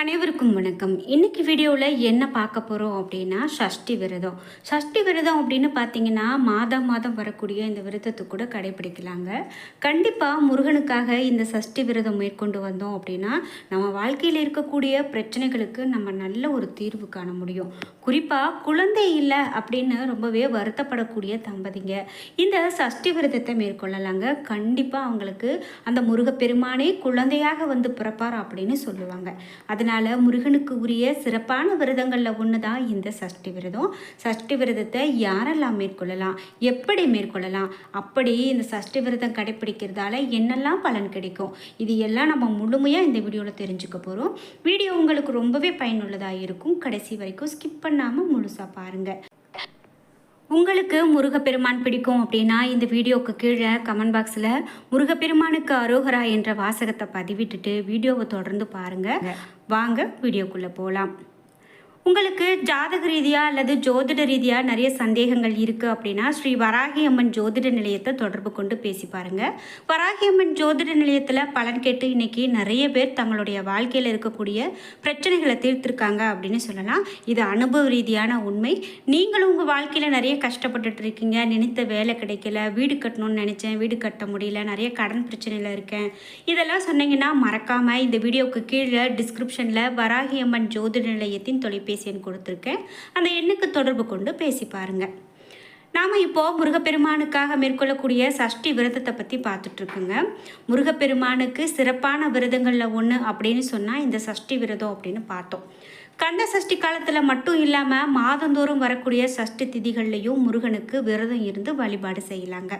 அனைவருக்கும் வணக்கம். இன்னைக்கு வீடியோவில் என்ன பார்க்க போகிறோம் அப்படின்னா சஷ்டி விரதம். சஷ்டி விரதம் அப்படின்னு பார்த்தீங்கன்னா மாதம் மாதம் வரக்கூடிய இந்த விரதத்தை கூட கடைபிடிக்கலாங்க கண்டிப்பாக முருகனுக்காக இந்த சஷ்டி விரதம் மேற்கொண்டு வந்தோம் அப்படின்னா நம்ம வாழ்க்கையில் இருக்கக்கூடிய பிரச்சனைகளுக்கு நம்ம நல்ல ஒரு தீர்வு காண முடியும். குறிப்பாக குழந்தை இல்லை அப்படின்னு ரொம்பவே வருத்தப்படக்கூடிய தம்பதிங்க. இந்த சஷ்டி விரதத்தை மேற்கொள்ளலாங்க. கண்டிப்பாக அவங்களுக்கு அந்த முருகப்பெருமானே குழந்தையாக வந்து பிறப்பார் அப்படின்னு சொல்லுவாங்க. அதனால் அதனால் முருகனுக்கு உரிய சிறப்பான விரதங்களில் ஒன்று தான் இந்த சஷ்டி விரதம். சஷ்டி விரதத்தை யாரெல்லாம் மேற்கொள்ளலாம்? எப்படி மேற்கொள்ளலாம்? அப்படி இந்த சஷ்டி விரதம் கடைப்பிடிக்கிறதால என்னெல்லாம் பலன் கிடைக்கும்? இது எல்லாம் நம்ம முழுமையாக இந்த வீடியோவில் தெரிஞ்சுக்க போகிறோம் வீடியோ உங்களுக்கு ரொம்பவே பயனுள்ளதாக இருக்கும். கடைசி வரைக்கும் ஸ்கிப் பண்ணாமல் முழுசாக பாருங்கள் உங்களுக்கு முருகப்பெருமான் பிடிக்கும் அப்படின்னா இந்த வீடியோக்கு கீழே கமெண்ட் பாக்ஸில் முருகப்பெருமானுக்கு அரோகரா என்ற வாசகத்தை பதிவிட்டுட்டு வீடியோவை தொடர்ந்து பாருங்கள் வாங்க வீடியோக்குள்ளே போகலாம் உங்களுக்கு ஜாதக ரீதியாக அல்லது ஜோதிட ரீதியாக நிறைய சந்தேகங்கள் இருக்குது அப்படின்னா ஸ்ரீ வராகி அம்மன் ஜோதிட நிலையத்தை தொடர்பு கொண்டு பேசி பாருங்கள் வராகி அம்மன் ஜோதிட நிலையத்தில் பலன் கேட்டு இன்றைக்கி நிறைய பேர் தங்களுடைய வாழ்க்கையில் இருக்கக்கூடிய பிரச்சனைகளை தீர்த்திருக்காங்க அப்படின்னு சொல்லலாம். இது அனுபவ ரீதியான உண்மை. நீங்களும் உங்கள் வாழ்க்கையில் நிறைய கஷ்டப்பட்டுட்டு இருக்கீங்க. நினைத்த வேலை கிடைக்கல. வீடு கட்டணும்னு நினச்சேன். வீடு கட்ட முடியல. நிறைய கடன் பிரச்சனையில் இருக்கேன். இதெல்லாம் சொன்னீங்கன்னா மறக்காமல் இந்த வீடியோவுக்கு கீழே டிஸ்கிரிப்ஷனில் வராகி அம்மன் ஜோதிட நிலையத்தின் தொலைபேசி எண் கொடுத்துருக்கேன். அந்த எண்ணுக்கு தொடர்பு கொண்டு பேசி பாருங்கள் நாம் இப்போது முருகப்பெருமானுக்காக மேற்கொள்ளக்கூடிய சஷ்டி விரதத்தை பற்றி பார்த்துட்ருக்குங்க. முருகப்பெருமானுக்கு சிறப்பான விரதங்களில் ஒன்று அப்படின்னு சொன்னால் இந்த சஷ்டி விரதம் அப்படின்னு பார்த்தோம். கந்த சஷ்டி காலத்தில் மட்டும் இல்லாமல் மாதந்தோறும் வரக்கூடிய சஷ்டி திதிகள்லையும் முருகனுக்கு விரதம் இருந்து வழிபாடு செய்யலாங்க.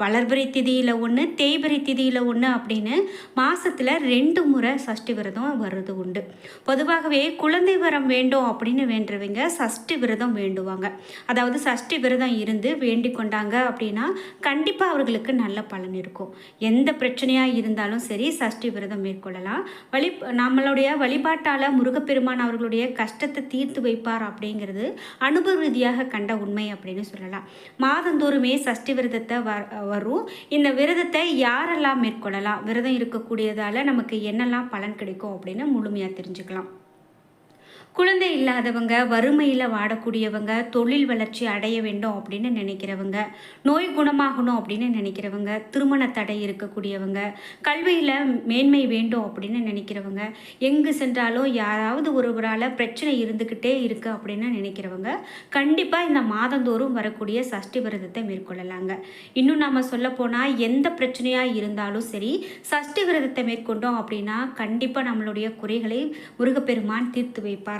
வளர்பிறை திதியில் ஒன்று தேய்பிறை திதியில் ஒன்று அப்படின்னு மாதத்தில் ரெண்டு முறை சஷ்டி விரதம் வர்றது உண்டு. பொதுவாகவே குழந்தை வரம் வேண்டும் அப்படின்னு வேண்டுறவங்க சஷ்டி விரதம் வேண்டுவாங்க. அதாவது சஷ்டி விரதம் இருந்து வேண்டிக் கொண்டாங்க அப்படின்னா கண்டிப்பாக அவர்களுக்கு நல்ல பலன் இருக்கும். எந்த பிரச்சனையாக இருந்தாலும் சரி சஷ்டி விரதம் மேற்கொள்ளலாம். வழி நம்மளுடைய வழிபாட்டால் முருகப்பெருமான் அவர்களுடைய கஷ்டத்தை தீர்த்து வைப்பார் அப்படிங்கிறது அனுபவ ரீதியாக கண்ட உண்மை அப்படின்னு சொல்லலாம். மாதந்தோறுமே சஷ்டி விரதத்தை வ வரும். இந்த விரதத்தை யாரெல்லாம் மேற்கொள்ளலாம்? விரதம் இருக்கக்கூடியதால் நமக்கு என்னெல்லாம் பலன் கிடைக்கும் அப்படின்னு முழுமையாக தெரிஞ்சுக்கலாம். குழந்தை இல்லாதவங்க வறுமையில் வாடக்கூடியவங்க தொழில் வளர்ச்சி அடைய வேண்டும் அப்படின்னு நினைக்கிறவங்க நோய் குணமாகணும் அப்படின்னு நினைக்கிறவங்க திருமண தடை இருக்கக்கூடியவங்க கல்வியில் மேன்மை வேண்டும் அப்படின்னு நினைக்கிறவங்க எங்கு சென்றாலும் யாராவது ஒருவரால் பிரச்சனை இருந்துக்கிட்டே இருக்குது அப்படின்னு நினைக்கிறவங்க கண்டிப்பாக இந்த மாதந்தோறும் வரக்கூடிய சஷ்டி விரதத்தை மேற்கொள்ளலாங்க. இன்னும் நம்ம சொல்லப்போனால் எந்த பிரச்சனையாக இருந்தாலும் சரி சஷ்டி விரதத்தை மேற்கொண்டோம் அப்படின்னா கண்டிப்பாக நம்மளுடைய குறைகளை முருகப்பெருமான் தீர்த்து வைப்பார்.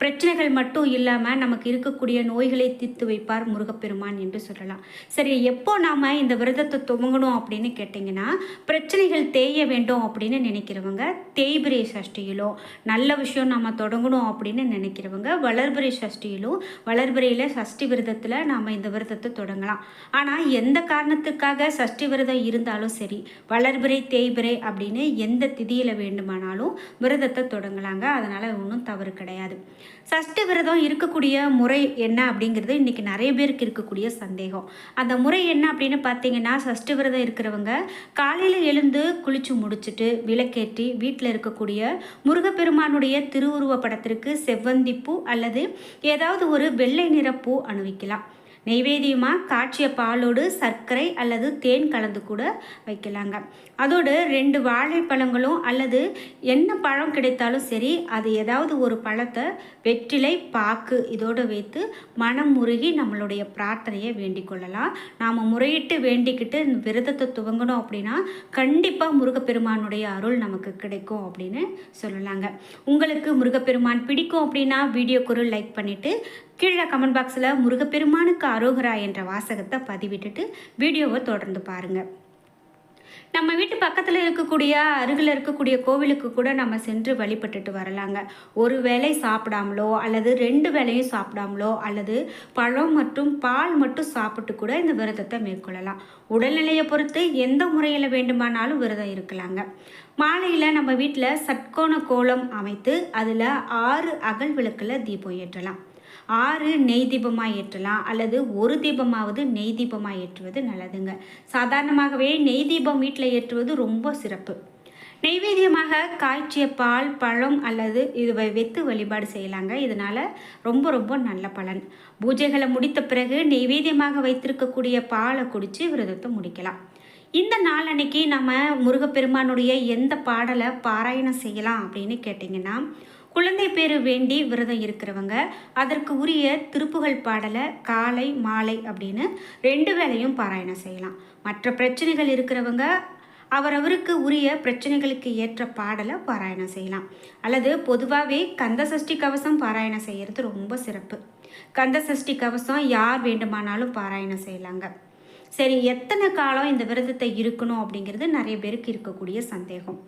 பிரச்சனைகள் மட்டும் இல்லாமல் நமக்கு இருக்கக்கூடிய நோய்களை தீர்த்து வைப்பார் முருகப்பெருமான் என்று சொல்லலாம். சரி எப்போ நாம் இந்த விரதத்தை துவங்கணும் அப்படின்னு கேட்டிங்கன்னா பிரச்சனைகள் தேய வேண்டும் அப்படின்னு நினைக்கிறவங்க தேய்பிரை சஷ்டியிலோ நல்ல விஷயம் நம்ம தொடங்கணும் அப்படின்னு நினைக்கிறவங்க வளர்பிரை சஷ்டியிலும் வளர்பிரையில் சஷ்டி விரதத்தில் நாம் இந்த விரதத்தை தொடங்கலாம். ஆனால் எந்த காரணத்துக்காக சஷ்டி விரதம் இருந்தாலும் சரி வளர்பிரை தேய்பிரை அப்படின்னு எந்த திதியில் வேண்டுமானாலும் விரதத்தை தொடங்கலாங்க. அதனால் ஒன்றும் தவறு கிடையாது. சஷ்ட விரதம் இருக்கக்கூடிய முறை என்ன அப்படிங்கிறது இன்றைக்கி நிறைய பேருக்கு இருக்கக்கூடிய சந்தேகம். அந்த முறை என்ன அப்படின்னு பார்த்தீங்கன்னா சஷ்ட விரதம் இருக்கிறவங்க காலையில் எழுந்து குளிச்சு முடிச்சுட்டு விளக்கேற்றி வீட்டில் இருக்கக்கூடிய முருகப்பெருமானுடைய திருவுருவ படத்திற்கு செவ்வந்திப்பூ அல்லது ஏதாவது ஒரு வெள்ளை நிற பூ அணிவிக்கலாம். நெய்வேத்தியமாக காய்ச்சிய பாலோடு சர்க்கரை அல்லது தேன் கலந்து கூட வைக்கலாங்க. அதோடு ரெண்டு வாழைப்பழங்களும் அல்லது என்ன பழம் கிடைத்தாலும் சரி அது ஏதாவது ஒரு பழத்தை வெற்றிலை பாக்கு இதோடு வைத்து மனம் முருகி நம்மளுடைய பிரார்த்தனையை வேண்டிக் கொள்ளலாம். நாம் முறையிட்டு வேண்டிக்கிட்டு இந்த விரதத்தை துவங்கணும் அப்படின்னா கண்டிப்பாக முருகப்பெருமானுடைய அருள் நமக்கு கிடைக்கும் அப்படின்னு சொல்லலாங்க. உங்களுக்கு முருகப்பெருமான் பிடிக்கும் அப்படின்னா வீடியோக்கு ஒரு லைக் பண்ணிவிட்டு கீழே கமெண்ட் பாக்ஸில் முருகப்பெருமானுக்கு அரோகரா என்ற வாசகத்தை பதிவிட்டுட்டு வீடியோவை தொடர்ந்து பாருங்கள் நம்ம வீட்டு பக்கத்தில் இருக்கக்கூடிய அருகில் இருக்கக்கூடிய கோவிலுக்கு கூட நம்ம சென்று வழிபட்டுட்டு வரலாங்க. ஒரு வேளை சாப்பிடாமலோ அல்லது ரெண்டு வேளையும் சாப்பிடாமலோ அல்லது பழம் மற்றும் பால் மட்டும் சாப்பிட்டு கூட இந்த விரதத்தை மேற்கொள்ளலாம். உடல்நிலையை பொறுத்து எந்த முறையில் வேண்டுமானாலும் விரதம் இருக்கலாங்க. மாலையில் நம்ம வீட்டில் சட்கோண கோலம் அமைத்து அதில் ஆறு அகல் விளக்கில் தீபம் ஏற்றலாம். ஆறு நெய் தீபமாக ஏற்றலாம் அல்லது ஒரு தீபமாவது நெய் தீபமாக ஏற்றுவது நல்லதுங்க. சாதாரணமாகவே நெய் தீபம் வீட்டில் ஏற்றுவது ரொம்ப சிறப்பு. நெய்வேத்தியமாக காய்ச்சிய பால் பழம் அல்லது இது வெத்து வழிபாடு செய்யலாங்க. இதனால் ரொம்ப ரொம்ப நல்ல பலன். பூஜைகளை முடித்த பிறகு நெய்வேத்தியமாக வைத்திருக்கக்கூடிய பாலை குடித்து விரதத்தை முடிக்கலாம். இந்த நாள் அன்னைக்கு நம்ம முருகப்பெருமானுடைய எந்த பாடலை பாராயணம் செய்யலாம் அப்படின்னு கேட்டிங்கன்னா குழந்தை பேர் வேண்டி விரதம் இருக்கிறவங்க அதற்கு உரிய திருப்புகழ் பாடலை காலை மாலை அப்படின்னு ரெண்டு வேளையும் பாராயணம் செய்யலாம். மற்ற பிரச்சனைகள் இருக்கிறவங்க அவரவருக்கு உரிய பிரச்சனைகளுக்கு ஏற்ற பாடலை பாராயணம் செய்யலாம். அல்லது பொதுவாகவே கந்த சஷ்டி கவசம் பாராயணம் செய்கிறது ரொம்ப சிறப்பு. கந்த சஷ்டி கவசம் யார் வேண்டுமானாலும் பாராயணம் செய்யலாங்க. சரி எத்தனை காலம் இந்த விரதத்தை இருக்கணும் அப்படிங்கிறது நிறைய பேருக்கு இருக்கக்கூடிய சந்தேகம்.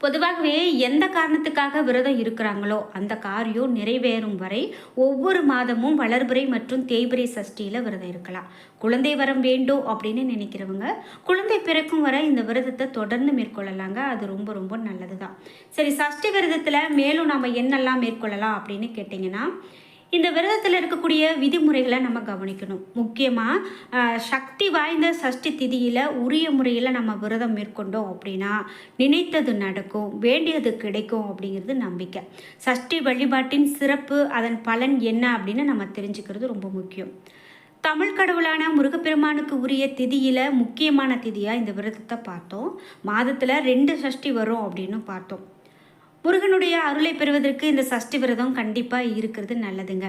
பொதுவாகவே எந்த காரணத்துக்காக விரதம் இருக்கிறாங்களோ அந்த காரியம் நிறைவேறும் வரை ஒவ்வொரு மாதமும் வளர்பிறை மற்றும் தேய்பிறை சஷ்டியில் விரதம் இருக்கலாம். குழந்தை வரம் வேண்டும் அப்படின்னு நினைக்கிறவங்க குழந்தை பிறக்கும் வரை இந்த விரதத்தை தொடர்ந்து மேற்கொள்ளலாங்க. அது ரொம்ப ரொம்ப நல்லது தான் சரி சஷ்டி விரதத்தில் மேலும் நம்ம என்னெல்லாம் மேற்கொள்ளலாம் அப்படின்னு கேட்டிங்கன்னா இந்த விரதத்தில் இருக்கக்கூடிய விதிமுறைகளை நம்ம கவனிக்கணும். முக்கியமாக சக்தி வாய்ந்த சஷ்டி திதியில் உரிய முறையில் நம்ம விரதம் மேற்கொண்டோம் அப்படின்னா நினைத்தது நடக்கும் வேண்டியது கிடைக்கும் அப்படிங்கிறது நம்பிக்கை. சஷ்டி வழிபாட்டின் சிறப்பு அதன் பலன் என்ன அப்படின்னு நம்ம தெரிஞ்சுக்கிறது ரொம்ப முக்கியம். தமிழ் கடவுளான முருகப்பெருமானுக்கு உரிய திதியில் முக்கியமான திதியாக இந்த விரதத்தை பார்த்தோம். மாதத்தில் ரெண்டு சஷ்டி வரும் அப்படின்னு பார்த்தோம். முருகனுடைய அருளை பெறுவதற்கு இந்த சஷ்டி விரதம் கண்டிப்பாக இருக்கிறது நல்லதுங்க.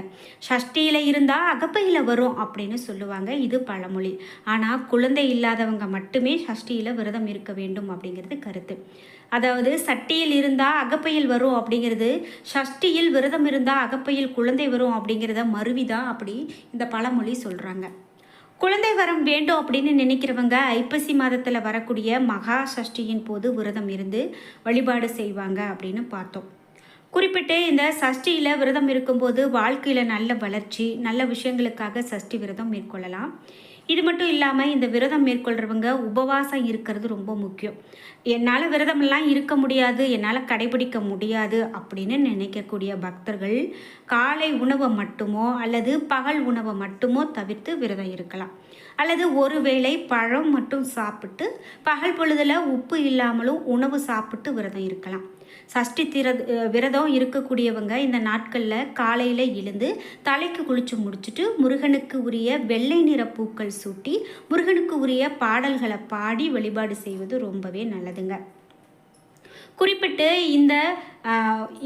சஷ்டியில் இருந்தால் அகப்பையில் வரும் அப்படின்னு சொல்லுவாங்க. இது பழமொழி. ஆனால் குழந்தை இல்லாதவங்க மட்டுமே சஷ்டியில் விரதம் இருக்க வேண்டும் அப்படிங்கிறது கருத்து. அதாவது சட்டியில் இருந்தால் அகப்பையில் வரும் அப்படிங்கிறது சஷ்டியில் விரதம் இருந்தால் அகப்பையில் குழந்தை வரும் அப்படிங்கிறத மருவிதான் அப்படி இந்த பழமொழி சொல்கிறாங்க குழந்தை வரம் வேண்டும் அப்படின்னு நினைக்கிறவங்க ஐப்பசி மாதத்தில் வரக்கூடிய மகா சஷ்டியின் போது விரதம் இருந்து வழிபாடு செய்வாங்க அப்படின்னு பார்த்தோம். குறிப்பிட்டு இந்த சஷ்டியில் விரதம் இருக்கும்போது வாழ்க்கையில் நல்ல வளர்ச்சி நல்ல விஷயங்களுக்காக சஷ்டி விரதம் மேற்கொள்ளலாம். இது மட்டும் இல்லாமல் இந்த விரதம் மேற்கொள்கிறவங்க உபவாசம் இருக்கிறது ரொம்ப முக்கியம். என்னால் விரதமெல்லாம் இருக்க முடியாது என்னால் கடைபிடிக்க முடியாது அப்படின்னு நினைக்கக்கூடிய பக்தர்கள் காலை உணவை மட்டுமோ அல்லது பகல் உணவை மட்டுமோ தவிர்த்து விரதம் இருக்கலாம். அல்லது ஒருவேளை பழம் மட்டும் சாப்பிட்டு பகல் பொழுதில் உப்பு இல்லாமலும் உணவு சாப்பிட்டு விரதம் இருக்கலாம். சஷ்டி திர விரதம் இருக்கக்கூடியவங்க இந்த நாட்களில் காலையில் எழுந்து தலைக்கு குளிச்சு முடிச்சுட்டு முருகனுக்கு உரிய வெள்ளை நிற பூக்கள் சூட்டி முருகனுக்கு உரிய பாடல்களை பாடி வழிபாடு செய்வது ரொம்பவே நல்லதுங்க. குறிப்பிட்டு இந்த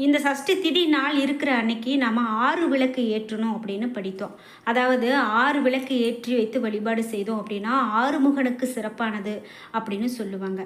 இந்த சஷ்டி திதி நாள் இருக்கிற அன்னைக்கு நம்ம ஆறு விளக்கு ஏற்றணும் அப்படின்னு படித்தோம். அதாவது ஆறு விளக்கு ஏற்றி வைத்து வழிபாடு செய்தோம் அப்படின்னா ஆறுமுகனுக்கு சிறப்பானது அப்படின்னு சொல்லுவாங்க.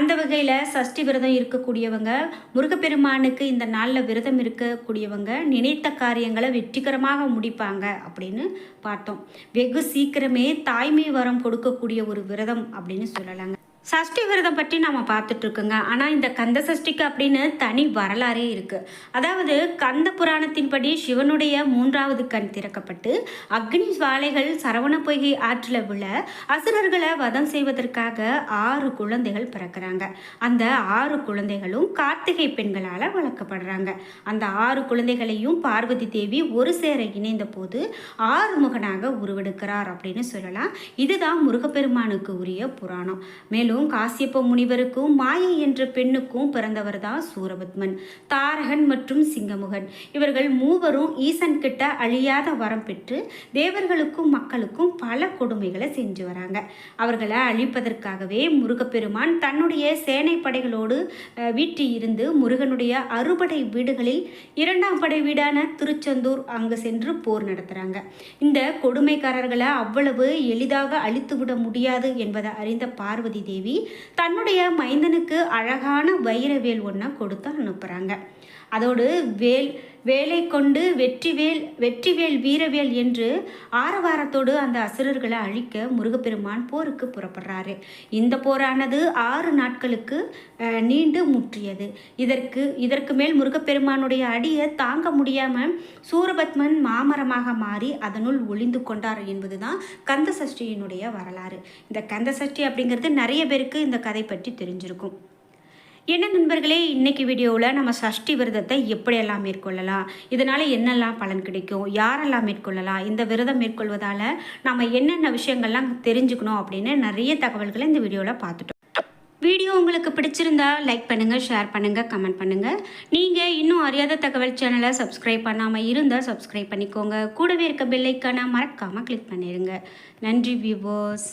அந்த வகையில் சஷ்டி விரதம் இருக்கக்கூடியவங்க முருகப்பெருமானுக்கு இந்த நாளில் விரதம் இருக்கக்கூடியவங்க நினைத்த காரியங்களை வெற்றிகரமாக முடிப்பாங்க அப்படின்னு பார்த்தோம். வெகு சீக்கிரமே தாய்மை வரம் கொடுக்கக்கூடிய ஒரு விரதம் அப்படின்னு சொல்லலாங்க. சஷ்டி விரதம் பற்றி நாம் பார்த்துட்டு இருக்கோங்க. ஆனால் இந்த கந்த சஷ்டிக்கு அப்படின்னு தனி வரலாறே இருக்குது அதாவது கந்த புராணத்தின்படி சிவனுடைய மூன்றாவது கண் திறக்கப்பட்டு அக்னி ஜுவாலைகள் சரவண பொய்கை ஆற்றில் விழ அசுரர்களை வதம் செய்வதற்காக ஆறு குழந்தைகள் பிறக்கிறாங்க. அந்த ஆறு குழந்தைகளும் கார்த்திகை பெண்களால் வளர்க்கப்படுறாங்க. அந்த ஆறு குழந்தைகளையும் பார்வதி தேவி ஒரு சேர இணைந்த போது ஆறுமுகனாக உருவெடுக்கிறார் அப்படின்னு சொல்லலாம். இதுதான் முருகப்பெருமானுக்கு உரிய புராணம். மேலும் காசியப்ப முனிவருக்கும் மாயை என்ற பெண்ணுக்கும் பிறந்தவர் தான் சூரபத்மன் தாரகன் மற்றும் சிங்கமுகன். இவர்கள் மூவரும் ஈசன் கிட்ட அழியாத வரம் பெற்று தேவர்களுக்கும் மக்களுக்கும் பல கொடுமைகளை செஞ்சு வராங்க. அவர்களை அழிப்பதற்காகவே முருகப்பெருமான் தன்னுடைய சேனை படைகளோடு வீட்டில் வீட்டு இருந்து முருகனுடைய அறுபடை வீடுகளில் இரண்டாம் படை வீடான திருச்செந்தூர் அங்கு சென்று போர் நடத்துகிறாங்க இந்த கொடுமைக்காரர்களை அவ்வளவு எளிதாக அழித்துவிட முடியாது என்பதை அறிந்த பார்வதி தேவி தன்னுடைய மைந்தனுக்கு அழகான வைரவேல் ஒன்றை கொடுத்து அனுப்புகிறாங்க அதோடு வேல் வேலை கொண்டு வெற்றிவேல் வெற்றிவேல் வீரவேல் என்று ஆரவாரத்தோடு அந்த அசுரர்களை அழிக்க முருகப்பெருமான் போருக்கு புறப்படுறாரு. இந்த போரானது ஆறு நாட்களுக்கு நீண்டு முற்றியது. இதற்கு இதற்கு மேல் முருகப்பெருமானுடைய அடியை தாங்க முடியாமல் சூரபத்மன் மாமரமாக மாறி அதனுள் ஒளிந்து கொண்டார் என்பதுதான் கந்த சஷ்டியினுடைய வரலாறு. இந்த கந்த சஷ்டி அப்படிங்கிறது நிறைய பேருக்கு இந்த கதை பற்றி தெரிஞ்சிருக்கும். என்ன நண்பர்களே இன்றைக்கி வீடியோவில் நம்ம சஷ்டி விரதத்தை எப்படியெல்லாம் மேற்கொள்ளலாம்? இதனால் என்னெல்லாம் பலன் கிடைக்கும்? யாரெல்லாம் மேற்கொள்ளலாம்? இந்த விரதம் மேற்கொள்வதால் நம்ம என்னென்ன விஷயங்கள்லாம் தெரிஞ்சுக்கணும் அப்படின்னு நிறைய தகவல்களை இந்த வீடியோவில் பார்த்துட்டோம். வீடியோ உங்களுக்கு பிடிச்சிருந்தா லைக் பண்ணுங்கள் ஷேர் பண்ணுங்கள் கமெண்ட் பண்ணுங்கள் நீங்கள் இன்னும் அறியாத தகவல் சேனலை சப்ஸ்கிரைப் பண்ணாமல் இருந்தால் சப்ஸ்கிரைப் பண்ணிக்கோங்க. கூடவே இருக்க பெல்லைக்கான மறக்காமல் கிளிக் பண்ணிடுங்க நன்றி வியூவர்ஸ்